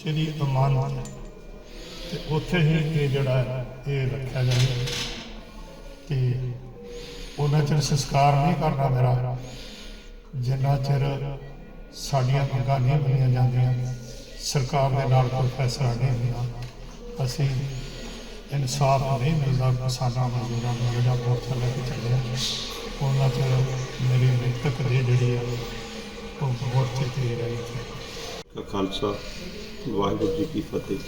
ਉੱਚੇ ਦੀ ਅਮਾਨਤ। ਹੈ ਤੇ ਉੱਥੇ ਹੀ ਇਹ ਜਿਹੜਾ ਹੈ, ਇਹ ਰੱਖਿਆ ਜਾਵੇ। ਤੇ ਉਹਨਾਂ ਚਿਰ ਸੰਸਕਾਰ ਨਹੀਂ ਕਰਨਾ ਮੇਰਾ। ਜਿੰਨਾ ਚਿਰ ਸਾਡੀਆਂ ਮੰਗਾਂ ਨਹੀਂ ਮੰਨੀਆਂ ਜਾਂਦੀਆਂ, ਸਰਕਾਰ ਦੇ ਨਾਲ ਕੋਈ ਫੈਸਲਾ ਨਹੀਂ ਹੁੰਦਾ, ਅਸੀਂ ਇਨਸਾਫ ਨਹੀਂ ਮਿਲਦਾ, ਕਿਸਾਨਾਂ ਮਜ਼ਦੂਰਾਂ ਨੂੰ ਜਿਹੜਾ ਮੋਰਚਾ ਲੈ ਕੇ ਚੱਲਿਆ ਉਹਨਾਂ ਚਿਰ ਮੇਰੀ ਮਿਹਨਤ ਦੇ ਜਿਹੜੀ ਆ, ਉਹ ਬਹੁਤ ਤੇ ਰਹੀ ਹੈ ਖਾਲਸਾ। ਵਾਹਿਗੁਰੂ ਜੀ ਕੀ ਫਤਿਹ।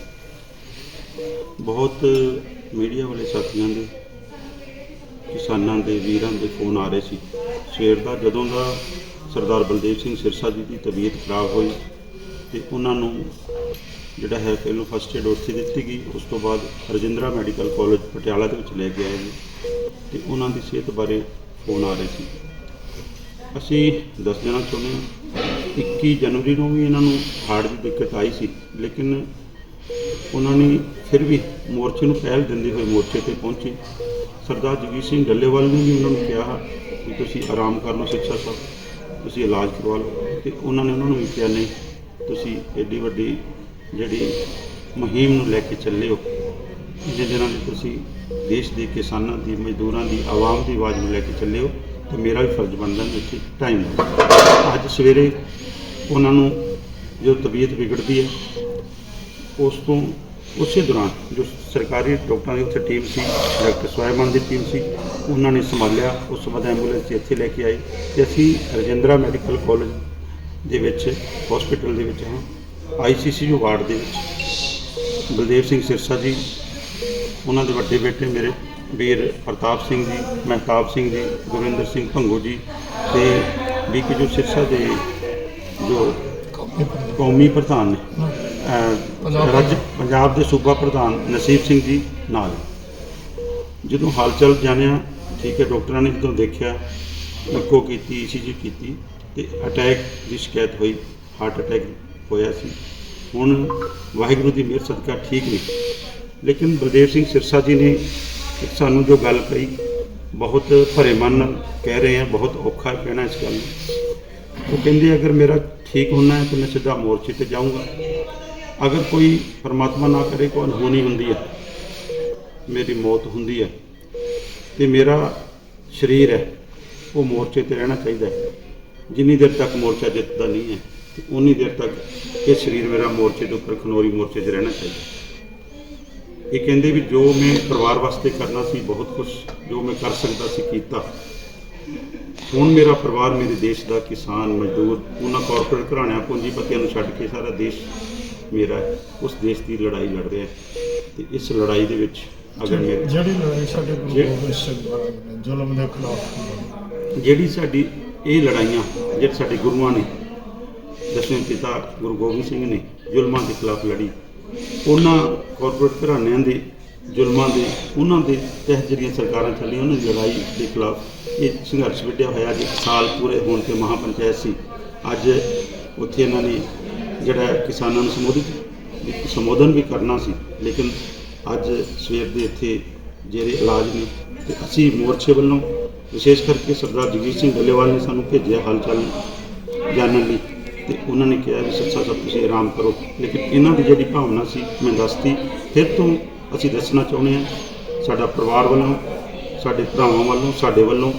ਬਹੁਤ ਮੀਡੀਆ ਵਾਲੇ ਸਾਥੀਆਂ ਦੇ, ਕਿਸਾਨਾਂ ਦੇ, ਵੀਰਾਂ ਦੇ ਫੋਨ ਆ ਰਹੇ ਸੀ। ਸਵੇਰ ਦਾ ਜਦੋਂ ਦਾ ਸਰਦਾਰ ਬਲਦੇਵ ਸਿੰਘ ਸਿਰਸਾ ਜੀ ਦੀ ਤਬੀਅਤ ਖਰਾਬ ਹੋਈ ਤੇ ਉਹਨਾਂ ਨੂੰ ਜਿਹੜਾ ਹੈ ਪਹਿਲੋਂ ਫਸਟ ਏਡ ਉੱਥੇ ਦਿੱਤੀ ਗਈ, ਉਸ ਤੋਂ ਬਾਅਦ ਰਜਿੰਦਰਾ ਮੈਡੀਕਲ ਕਾਲਜ ਪਟਿਆਲਾ ਦੇ ਵਿੱਚ ਲੈ ਕੇ ਆਏ ਜੀ ਤੇ ਉਹਨਾਂ ਦੀ ਸਿਹਤ ਬਾਰੇ ਫੋਨ ਆ ਰਹੇ ਸੀ। ਅਸੀਂ ਦੱਸ ਦੇਣਾ ਚਾਹੁੰਦੇ ਹਾਂ 21 ਜਨਵਰੀ ਨੂੰ ਵੀ ਇਹਨਾਂ ਨੂੰ ਹਾਰਟ ਦੀ ਦਿੱਕਤ ਆਈ ਸੀ, ਲੇਕਿਨ ਉਹਨਾਂ ਨੇ ਫਿਰ ਵੀ ਮੋਰਚੇ ਨੂੰ ਪਹਿਲ ਦਿੰਦੇ ਹੋਏ ਮੋਰਚੇ ਤੇ ਪਹੁੰਚੇ। ਸਰਦਾਰ ਜਗੀਰ ਸਿੰਘ ਡੱਲੇਵਾਲ ਨੇ ਵੀ ਉਹਨਾਂ ਨੂੰ ਕਿਹਾ ਕਿ ਤੁਸੀਂ ਆਰਾਮ ਕਰ ਲਓ ਸਿੱਖਿਆ ਸਾਹਿਬ ਤੁਸੀਂ ਇਲਾਜ ਕਰਵਾ ਲਓ। ਤੇ ਉਹਨਾਂ ਨੇ ਉਹਨਾਂ ਨੂੰ ਵੀ ਕਿਹਾ, ਨਹੀਂ, ਤੁਸੀਂ ਐਡੀ ਵੱਡੀ ਜਿਹੜੀ ਮੁਹਿੰਮ ਨੂੰ ਲੈ ਕੇ ਚੱਲੇ ਹੋ, ਜਿਹਦੇ ਨਾਲ ਤੁਸੀਂ ਦੇਸ਼ ਦੇ ਕਿਸਾਨਾਂ ਦੀ, ਮਜ਼ਦੂਰਾਂ ਦੀ, ਆਵਾਮ ਦੀ ਆਵਾਜ਼ ਨੂੰ ਲੈ ਕੇ ਚੱਲੇ ਹੋ। ਤੇ ਮੇਰਾ ਵੀ ਫਰਜ਼ ਬਣਦਾ ਹੈ ਇੱਥੇ ਟਾਈਮ ਅੱਜ ਸਵੇਰੇ ਉਹਨਾਂ ਨੂੰ ਜੋ ਤਬੀਅਤ ਵਿਗੜਦੀ ਹੈ, ਉਸ ਤੋਂ ਉਸੇ ਦੌਰਾਨ ਜੋ ਸਰਕਾਰੀ ਡਾਕਟਰਾਂ ਦੀ ਉੱਥੇ ਟੀਮ ਸੀ, ਡਾਕਟਰ ਸਵਾਇਮਨ ਦੀ ਟੀਮ ਸੀ, ਉਹਨਾਂ ਨੇ ਸੰਭਾਲਿਆ। ਉਸ ਤੋਂ ਬਾਅਦ ਐਂਬੂਲੈਂਸ 'ਚ ਇੱਥੇ ਲੈ ਕੇ ਆਏ ਤੇ ਅਸੀਂ ਰਜਿੰਦਰਾ ਮੈਡੀਕਲ ਕਾਲਜ ਦੇ ਵਿੱਚ ਹਸਪੀਟਲ ਦੇ ਵਿੱਚ ਹਾਂ ਆਈਸੀਸੀਯੂ ਵਾਰਡ ਦੇ ਵਿੱਚ। ਬਲਦੇਵ ਸਿੰਘ ਸਿਰਸਾ ਜੀ, ਉਹਨਾਂ ਦੇ ਵੱਡੇ ਬੇਟੇ ਮੇਰੇ। ਵੀਰ ਪ੍ਰਤਾਪ ਸਿੰਘ ਜੀ ਮਹਿਤਾਬ ਸਿੰਘ ਜੀ ਗੁਰਿੰਦਰ ਸਿੰਘ ਭੰਗੂ ਜੀ ਤੇ ਬੀਕੇ ਜੋ ਸਿਰਸਾ ਦੇ ਜੋ ਕੌਮੀ ਪ੍ਰਧਾਨ ਨੇ ਰਾਜ ਪੰਜਾਬ ਦੇ ਸੂਬਾ ਪ੍ਰਧਾਨ ਨਸੀਬ ਸਿੰਘ ਜੀ ਨਾਲ। ਜਦੋਂ ਹਾਲਚਲ ਜਾਣਿਆ ਠੀਕ ਹੈ ਡਾਕਟਰਾਂ ਨੇ ਜਦੋਂ ਦੇਖਿਆ ਇਕੋ ਕੀਤੀ ਈਸੀਜੀ ਕੀਤੀ ਤੇ ਅਟੈਕ ਦੀ ਸ਼ਿਕਾਇਤ ਹੋਈ ਹਾਰਟ ਅਟੈਕ ਹੋਇਆ ਸੀ। ਹੁਣ ਵਾਹਿਗੁਰੂ ਦੀ ਮਿਹਰ ਸਦਕਾ ਠੀਕ ਨੇ। ਲੇਕਿਨ ਬਲਦੇਵ ਸਿੰਘ ਸਿਰਸਾ ਜੀ ਨੇ ਸਾਨੂੰ ਜੋ ਗੱਲ ਕਹੀ, ਬਹੁਤ ਭਰੇ ਮਨ ਨਾਲ ਕਹਿ ਰਹੇ ਆ ਬਹੁਤ ਔਖਾ ਹੈ ਕਹਿਣਾ ਇਸ ਗੱਲ ਨੂੰ। ਉਹ ਕਹਿੰਦੇ, ਅਗਰ ਮੇਰਾ ਠੀਕ ਹੋਣਾ ਹੈ ਤਾਂ ਮੈਂ ਸਿੱਧਾ ਮੋਰਚੇ ਤੇ ਜਾਊਂਗਾ। ਅਗਰ ਕੋਈ ਪਰਮਾਤਮਾ ਨਾ ਕਰੇ, ਕੋਈ ਅਨਹੋਣੀ ਹੁੰਦੀ ਹੈ, ਮੇਰੀ ਮੌਤ ਹੁੰਦੀ ਹੈ ਤੇ ਮੇਰਾ ਸਰੀਰ ਹੈ, ਉਹ ਮੋਰਚੇ ਤੇ ਰਹਿਣਾ ਚਾਹੀਦਾ ਹੈ। ਜਿੰਨੀ ਦੇਰ ਤੱਕ ਮੋਰਚਾ ਜਿੱਤਦਾ ਨਹੀਂ ਹੈ ਉਨੀ ਦੇਰ ਤੱਕ ਇਹ ਸਰੀਰ ਮੇਰਾ ਮੋਰਚੇ ਦੇ ਉੱਪਰ, ਖਨੋਰੀ ਮੋਰਚੇ 'ਚ ਰਹਿਣਾ ਚਾਹੀਦਾ ਇਹ ਕਹਿੰਦੇ ਵੀ ਜੋ ਮੈਂ ਪਰਿਵਾਰ ਵਾਸਤੇ ਕਰਨਾ ਸੀ ਬਹੁਤ ਕੁਝ ਜੋ ਮੈਂ ਕਰ ਸਕਦਾ ਸੀ ਕੀਤਾ। ਹੁਣ ਮੇਰਾ ਪਰਿਵਾਰ ਮੇਰੇ ਦੇਸ਼ ਦਾ ਕਿਸਾਨ ਮਜ਼ਦੂਰ ਉਹਨਾਂ ਕਾਰਪੋਰੇਟ ਘਰਾਣਿਆਂ ਪੂੰਜੀਪਤੀਆਂ ਨੂੰ ਛੱਡ ਕੇ ਸਾਰਾ ਦੇਸ਼ ਮੇਰਾ। ਉਸ ਦੇਸ਼ ਦੀ ਲੜਾਈ ਲੜ ਰਿਹਾ ਤੇ ਇਸ ਲੜਾਈ ਦੇ ਵਿੱਚ ਅਗਰ ਮੇਰੇ ਜਿਹੜੀ ਲੜਾਈ ਸਾਡੇ ਗੁਰੂ ਜ਼ੁਲਮ ਦੇ ਖਿਲਾਫ ਜਿਹੜੀ ਸਾਡੀ ਇਹ ਲੜਾਈਆਂ ਜਿਹੜੇ ਸਾਡੇ ਗੁਰੂਆਂ ਨੇ ਦਸਵੇਂ ਪਿਤਾ ਗੁਰੂ ਗੋਬਿੰਦ ਸਿੰਘ ਨੇ ਜ਼ੁਲਮਾਂ ਦੇ ਖਿਲਾਫ ਲੜੀ। ਉਹਨਾਂ ਕਾਰਪੋਰੇਟ ਘਰਾਣਿਆਂ ਦੇ, ਜ਼ੁਲਮਾਂ ਦੇ, ਉਹਨਾਂ ਦੇ ਤਹਿਤ ਜਿਹੜੀਆਂ ਸਰਕਾਰਾਂ ਚੱਲੀਆਂ, ਉਹਨਾਂ ਦੀ ਲੜਾਈ ਦੇ ਖਿਲਾਫ ਇਹ ਸੰਘਰਸ਼ ਵਿੱਢਿਆ ਹੋਇਆ ਅੱਜ ਸਾਲ ਪੂਰੇ ਹੋਣ ਤੇ ਮਹਾਪੰਚਾਇਤ ਸੀ। ਅੱਜ ਉੱਥੇ ਇਹਨਾਂ ਨੇ ਜਿਹੜਾ ਕਿਸਾਨਾਂ ਨੂੰ ਸੰਬੋਧਿਤ ਸੰਬੋਧਨ ਵੀ ਕਰਨਾ ਸੀ, ਲੇਕਿਨ ਅੱਜ ਸਵੇਰ ਦੇ ਇੱਥੇ ਜਿਹੜੇ ਇਲਾਜ ਨੇ, ਤੇ ਅਸੀਂ ਮੋਰਚੇ ਵੱਲੋਂ ਵਿਸ਼ੇਸ਼ ਕਰਕੇ ਸਰਦਾਰ ਜਗਜੀਤ ਸਿੰਘ ਡੱਲੇਵਾਲ ਨੇ ਸਾਨੂੰ ਭੇਜਿਆ ਹਾਲ ਚਾਲ ਜਾਣਨ ਲਈ। ਤੇ ਉਹਨਾਂ ਨੇ ਕਿਹਾ ਵੀ ਸੱਚਾ ਸਭ ਤੁਸੀਂ ਆਰਾਮ ਕਰੋ। ਲੇਕਿਨ ਇਹਨਾਂ ਦੀ ਜਿਹੜੀ ਭਾਵਨਾ ਸੀ, ਮੈਂ ਦੱਸਤੀ। ਫਿਰ ਤੋਂ ਅਸੀਂ ਦੱਸਣਾ ਚਾਹੁੰਦੇ ਹਾਂ, ਸਾਡਾ ਪਰਿਵਾਰ ਵੱਲੋਂ, ਸਾਡੇ ਭਰਾਵਾਂ ਵੱਲੋਂ, ਸਾਡੇ ਵੱਲੋਂ,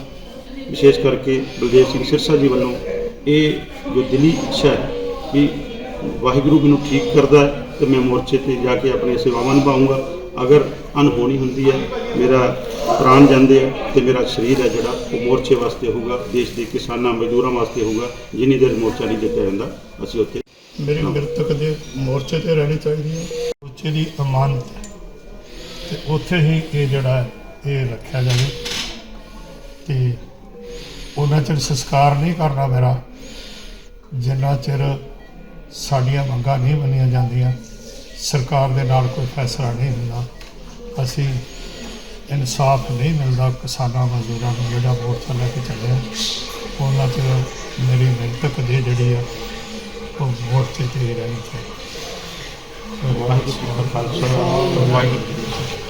ਵਿਸ਼ੇਸ਼ ਕਰਕੇ ਬਲਦੇਵ ਸਿੰਘ ਸਿਰਸਾ ਜੀ ਵੱਲੋਂ ਇਹ ਜੋ ਦਿਲੀ ਇੱਛਾ ਹੈ ਕਿ ਵਾਹਿਗੁਰੂ ਮੈਨੂੰ ਠੀਕ ਕਰਦਾ ਹੈ ਤੇ ਮੈਂ ਮੋਰਚੇ ਤੇ ਜਾ ਕੇ ਆਪਣੀਆਂ ਸੇਵਾਵਾਂ ਨਿਭਾਉਂਗਾ ਅਗਰ ਅਨਹੋਣੀ ਹੁੰਦੀ ਹੈ, ਮੇਰਾ ਪ੍ਰਾਣ ਜਾਂਦੇ ਆ ਤੇ ਮੇਰਾ ਸਰੀਰ ਹੈ ਜਿਹੜਾ, ਉਹ ਮੋਰਚੇ ਵਾਸਤੇ ਹੋਊਗਾ, ਦੇਸ਼ ਦੇ ਕਿਸਾਨਾਂ, ਮਜ਼ਦੂਰਾਂ ਵਾਸਤੇ ਹੋਊਗਾ, ਜਿੰਨੀ ਦੇਰ ਮੋਰਚਾ ਨਹੀਂ ਦਿੱਤਾ ਜਾਂਦਾ, ਅਸੀਂ ਉੱਥੇ ਮੇਰੀ ਮ੍ਰਿਤਕ ਦੇ ਮੋਰਚੇ ਤੇ ਰਹਿਣੀ ਚਾਹੀਦੀ ਹੈ, ਮੋਰਚੇ ਦੀ ਅਮਾਨਤ ਹੈ। ਤੇ ਉੱਥੇ ਹੀ ਇਹ ਜਿਹੜਾ ਇਹ ਰੱਖਿਆ ਜਾਵੇ। ਤੇ ਉਹਨਾਂ ਚਿਰ ਸੰਸਕਾਰ ਨਹੀਂ ਕਰਨਾ ਮੇਰਾ, ਜਿੰਨਾ ਚਿਰ ਸਾਡੀਆਂ ਮੰਗਾਂ ਨਹੀਂ ਮੰਨੀਆਂ ਜਾਂਦੀਆਂ, ਸਰਕਾਰ ਦੇ ਨਾਲ ਕੋਈ ਫੈਸਲਾ ਨਹੀਂ ਹੁੰਦਾ, ਅਸੀਂ ਇਨਸਾਫ ਨਹੀਂ ਮਿਲਦਾ ਕਿਸਾਨਾਂ ਮਜ਼ਦੂਰਾਂ ਨੂੰ, ਜਿਹੜਾ ਮੋਰਚਾ ਲੈ ਕੇ ਚੱਲਿਆ। ਉਹਨਾਂ 'ਚ ਮੇਰੀ ਮਿਹਨਤ ਦੇ ਜਿਹੜੀ ਆ, ਉਹ ਮੋਰਚੇ ਤੇ ਹੀ ਰਹਿਣੀ ਚਾਹੀਦੀ। ਵਾਹਿਗੁਰੂ ਜੀ ਕਾ ਖਾਲਸਾ, ਵਾਹਿਗੁਰੂ